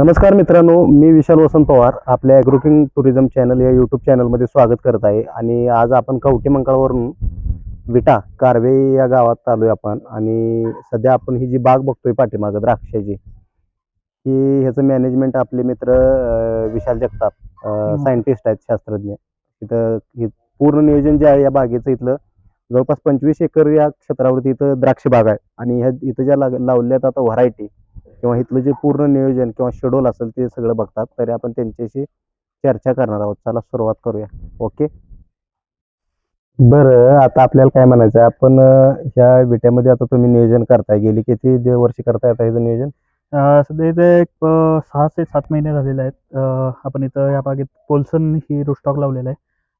नमस्कार मित्रांनो मी विशाल वसंत पवार आपल्या ॲग्रोकिंग टुरिझम चॅनल या यूट्यूब चॅनलमध्ये स्वागत करत आहे आणि आज आपण कवटे मंकाळवरून विटा कारवे या गावात आलो आहे आपण आणि सध्या आपण ही जी बाग बघतोय पाठीमागं द्राक्षाची ही ह्याचं मॅनेजमेंट आपले मित्र विशाल जगताप. सायंटिस्ट आहेत शास्त्रज्ञ इथं हे पूर्ण नियोजन जे आहे या बागेचं इथलं जवळपास पंचवीस एकर या क्षेत्रावरती इथं द्राक्ष बाग आहे आणि ह्या इथं ज्या लाग लावल्यात आता व्हरायटी किंवा इथलं जे पूर्ण नियोजन किंवा शेड्यूल असेल ते सगळं बघतात तरी आपण त्यांच्याशी चर्चा करणार आहोत. चला सुरुवात करूया. ओके? बरं आता आपल्याला काय म्हणायचं आहे आपण ह्या विट्यामध्ये आता तुम्ही नियोजन करताय. गेली किती वर्षी करताय आता ह्याचं नियोजन? सध्या इथे एक सहा ते सात महिने झालेले आहेत. आपण इथं या बागेत पोल्सन ही रुस्टॉक लावलेला आहे.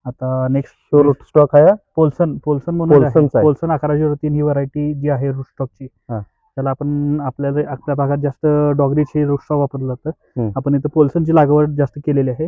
आता नेक्स्ट शो रूट स्टॉक आहे? पोल्सन पोल्सन म्हणून. पोल्सन अकरा झिरो तीन ही व्हरायटी जी आहे रुस्टॉकची हा. त्याला आपण आपल्या आपल्या भागात जास्त डॉगरीची रुस्टॉक वापरलं जातं. आपण इथं पोल्सनची लागवड जास्त केलेली आहे.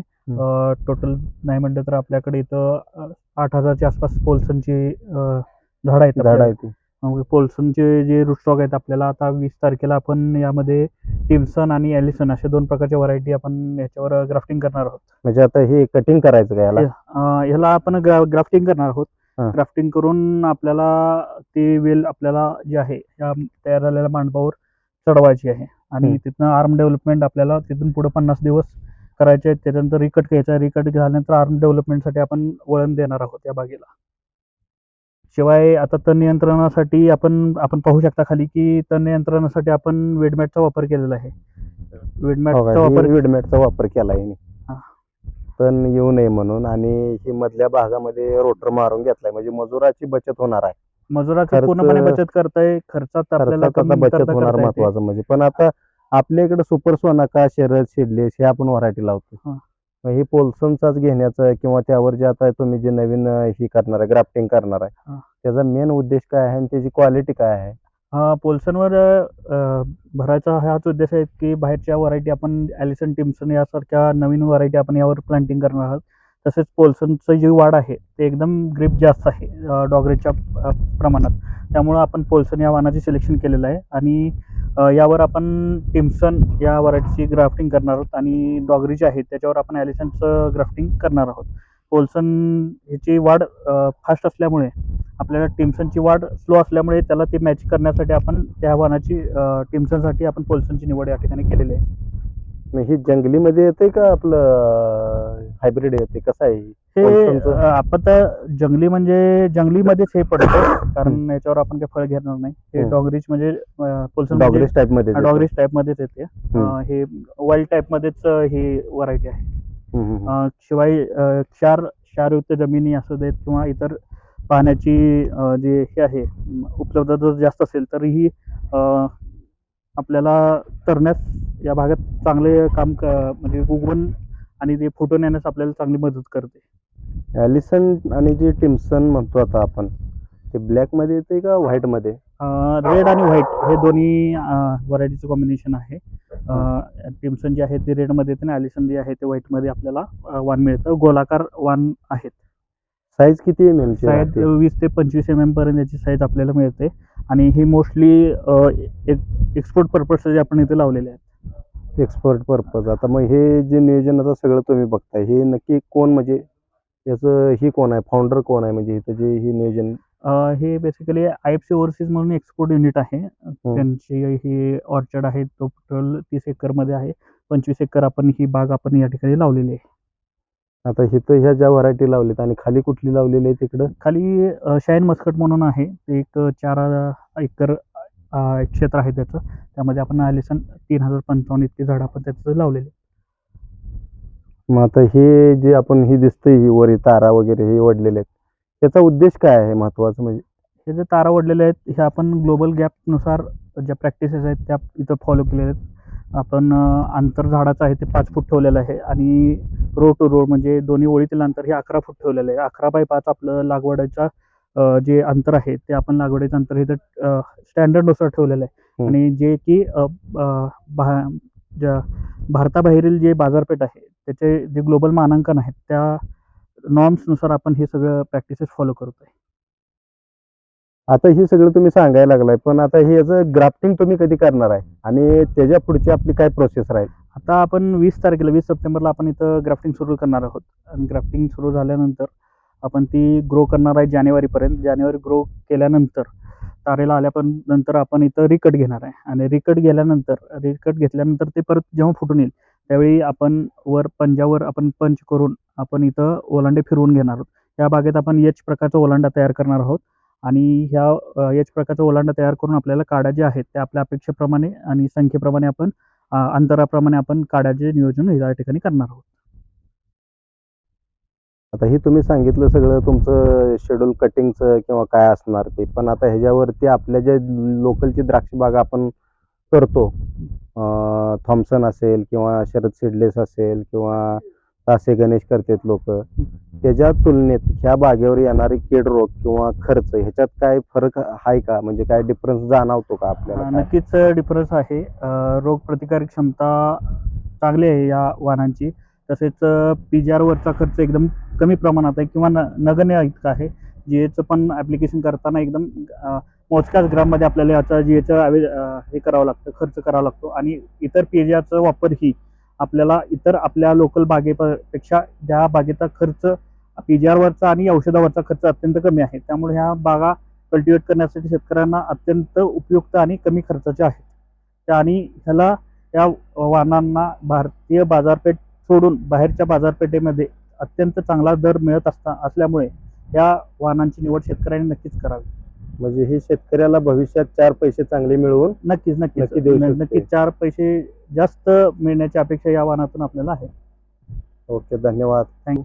टोटल नाही म्हटलं तर आपल्याकडे इथं आठ हजारच्या आसपास पोल्सनची झाडं आहेत झाड आपल्याकडे. आहे ती मग पोल्सनचे जे रुस्टॉक आहेत आपल्याला आता वीस तारखेला आपण यामध्ये टिम्सन आणि ॲलिसन अशा दोन प्रकारच्या व्हरायटी आपण याच्यावर ग्राफ्टिंग करणार आहोत म्हणजे आता हे कटिंग करायचं का याला अं, ह्याला आपण ग्राफ्टिंग करणार आहोत. ग्राफ्टिंग करून आपल्याला ते वेल आपल्याला जे आहे या तयार झालेल्या मांडवावर चढवायची आहे आणि. तिथनं आर्म डेव्हलपमेंट आपल्याला तिथून पुढे पन्नास दिवस करायचे आहेत त्याच्यानंतर रिकट घ्यायचा रिकट झाल्यानंतर आर्म डेव्हलपमेंटसाठी आपण वळण देणार आहोत या बागेला शिवाय आता तण नियंत्रणासाठी आपण आपण पाहू शकता खाली की तण नियंत्रणासाठी आपण वेडमॅटचा वापर केलेला आहे हो वेडमॅटचा? वापर विडमेटचा वापर केला आहे. तण येऊ नये म्हणून आणि ही मधल्या भागामध्ये रोटर मारून घेतलाय. म्हणजे मजुराची बचत होणार आहे. मजुराची खर्च- पूर्णपणे बचत करताय. खर्चात आपल्याला कमी बचत करता होणार करता येते. महत्वाचं म्हणजे. पण आता आपल्या इकडे सुपर सोनाका शरद शिडलेस हे आपण व्हरायटी लावतो हा. मग हे पोल्सनचाच घेण्याचं किंवा त्यावर जे आता तुम्ही जे नवीन अं, ही करणार आहे ग्राफ्टिंग करणार आहे. हा. त्याचा मेन उद्देश काय आहे आणि त्याची क्वालिटी काय आहे? पोल्सनवर भरायचा हाच उद्देश आहे की बाहेरच्या व्हरायटी आपण ॲलिसन टिम्सन यासारख्या नवीन व्हरायटी आपण यावर प्लांटिंग करणार आहोत. तसेच पोल्सनचं जी वाढ आहे ते एकदम ग्रीप जास्त आहे अ, डॉगरेच्या प्रमाणात. त्यामुळं आपण पोल्सन या वाहनाचे सिलेक्शन केलेलं आहे आणि यावर आपण टिम्सन या व्हरायटीची ग्राफ्टिंग करणार आहोत आणि डॉगरी जी आहे त्याच्यावर आपण ॲलिसनचं ग्राफ्टिंग करणार आहोत. पोल्सन ह्याची वाढ फास्ट असल्यामुळे आपल्याला टिम्सनची वाढ स्लो असल्यामुळे त्याला ते मॅच करण्यासाठी आपण त्या वाहनाची टिम्सनसाठी आपण पोल्सनची निवड या ठिकाणी केलेली आहे. ही जंगलीमध्ये येते का आपलं हायब्रिड येते कसं आहे ही? आपण तर जंगली म्हणजे जंगलीमध्येच हे पडतं कारण याच्यावर आपण काही फळ घेणार नाही. हे. डॉगरीच म्हणजे पोल्सन डॉगरीज टाईपमध्ये डॉगरीज टाईपमध्येच येते. हे वाईल्ड टाईपमध्येच ही व्हरायटी आहे. शिवाय क्षार क्षारयुक्त जमिनी असू देत किंवा इतर पाण्याची जे हे आहे उपलब्धता जर जास्त असेल तर ही आपल्याला तरण्यास या भागात चांगले काम क म्हणजे उगवून आणि ते फुटून येण्यास आपल्याला चांगली मदत करते. ॲलिसन आणि जे टिम्सन म्हणतो आता आपण ते ब्लॅकमध्ये येते का व्हाईटमध्ये? रेड आणि व्हाईट हे दोन्ही व्हरायटीचं कॉम्बिनेशन आहे. टिम्सन जे आहे ते रेडमध्ये येते आणि ॲलिसन जे आहे ते व्हाईटमध्ये आपल्याला वाण मिळतं. गोलाकार वाण आहेत. साईज किती एम एम साईज? वीस ते पंचवीस एम एम पर्यंत याची साईज आपल्याला मिळते. आणि ही मोस्टली एक्सपोर्ट पर्पजसाठी आपण इथे लावलेले आहेत. एक्सपर्ट पर्पज आता मग हे जे नियोजन आता सगळं तुम्ही बघताय हे नक्की कोण म्हणजे याचं ही कोण आहे? फाउंडर कोण आहे? म्हणजे इथं जे हे नियोजन हे basically I F C overseas म्हणून एक्सपोर्ट युनिट आहे. त्यांची ही ऑर्चर्ड आहे. तो टोटल तीस एकरमध्ये आहे. पंचवीस एकर आपण ही बाग आपण या ठिकाणी लावलेली आहे. आता इथं ह्या ज्या व्हरायटी लावलीत आणि खाली कुठली लावलेली आहे तिकडं? खाली अ, शाईन मस्कट म्हणून आहे. ते एक चार अ, एकर अ, क्षेत्र आहे त्याचं. त्यामध्ये आपण ॲलिसन तीन हजार पंचावन्न इतकी झाडं आपण त्याचं लावलेली. मग आता हे जे आपण ही दिसतंय ही वरी तारा वगैरे हे वडलेले आहेत. त्याचा उद्देश काय आहे महत्वाचं म्हणजे? हे जे तारा ओढलेले आहेत हे आपण ग्लोबल गॅपनुसार ज्या प्रॅक्टिसेस आहेत त्या इथं फॉलो केलेल्या आहेत. आपण अंतर झाडाचं आहे ते पाच फूट ठेवलेलं आहे आणि रो टू रो म्हणजे दोन्ही ओळीतील अंतर हे अकरा फूट ठेवलेलं आहे. अकरा बाय पाच आपलं लागवडीचा जे अंतर आहे ते आपण लागवडीचं अंतर हे स्टँडर्डनुसार ठेवलेलं आहे. हम्म. आणि जे की भा ज्या भारताबाहेरील जे बाजारपेठ आहे त्याचे जे ग्लोबल मानांकन आहेत त्या नॉर्म्सनुसार आपण हे सगळं प्रॅक्टिसेस फॉलो करतोय. आता हे सगळं तुम्ही सांगायला लागलाय पण आता हे याचं ग्राफ्टिंग तुम्ही कधी करणार आहे? आणि त्याच्या पुढची आपली काय प्रोसेस राहील? आता आपण वीस तारखेला वीस सप्टेंबरला आपण इथं ग्राफ्टिंग सुरू करणार आहोत. आणि ग्राफ्टिंग सुरू झाल्यानंतर आपण ती ग्रो करणार आहे जानेवारीपर्यंत. जानेवारी ग्रो केल्यानंतर तारेला आल्यापण नंतर आपण इथं रिकट घेणार आहे. आणि रिकट गेल्यानंतर रिकट घेतल्यानंतर ते परत जेव्हा फुटून येईल त्यावेळी आपण वर पंजावर आपण पंच करून आपण इथं ओलांडे फिरवून घेणार आहोत. या बागेत आपण एच प्रकारचा ओलांडा तयार करणार आहोत. आणि ह्या याच प्रकारचा ओलांडा तयार करून आपल्याला काड्या ज्या आहेत त्या आपल्या अपेक्षेप्रमाणे आणि संख्येप्रमाणे आपण अंतराप्रमाणे आपण काड्याचे नियोजन या ठिकाणी करणार आहोत. आता हे तुम्ही सांगितलं सगळं तुमचं शेड्यूल कटिंगचं किंवा काय असणार ते. पण आता ह्याच्यावरती आपल्या ज्या लोकलची द्राक्ष बाग आपण करतो थॉम्सन असेल किंवा शरद सिडलेस असेल किंवा तासे गणेश करतात लोक. त्याच्या तुलनेत ह्या बागेवर येणारे कीड रोग किंवा खर्च ह्याच्यात काय फरक आहे का? म्हणजे काय डिफरन्स जाणवतो का आपल्याला? नक्कीच डिफरन्स आहे. रोग रोगप्रतिकारक क्षमता चांगली आहे या वाहनांची. तसेच पी जी आरवरचा खर्च एकदम कमी प्रमाणात आहे किंवा न नगण्य इतका आहे. जी एचं पण ॲप्लिकेशन करताना एकदम मोजक्याच ग्राममध्ये आपल्याला याचा जी एचं हे करावं लागतं खर्च करावा लागतो. आणि इतर पी जी आरचा वापर ही आपल्याला इतर आपल्या लोकल बागेपेक्षा त्या बागेचा खर्च पीजीआरवरचा आणि औषधावरचा खर्च अत्यंत कमी आहे. त्यामुळे ह्या बागा कल्टिवेट करण्यासाठी शेतकऱ्यांना अत्यंत उपयुक्त आणि कमी खर्चाच्या आहेत. आणि ह्याला या वाहनांना भारतीय बाजारपेठ सोडून बाहेरच्या बाजारपेठेमध्ये अत्यंत चांगला दर मिळत असता असल्यामुळे या वाहनांची निवड शेतकऱ्यांनी नक्कीच करावी. म्हणजे हे शेतकऱ्याला भविष्यात चार पैसे चांगले मिळवून नक्कीच नक्कीच. नक्की देऊ न- शकते. नक्कीच चार पैसे जास्त मिळण्याची अपेक्षा या वाहनातून आपल्याला आहे. ओके धन्यवाद. थँक्यू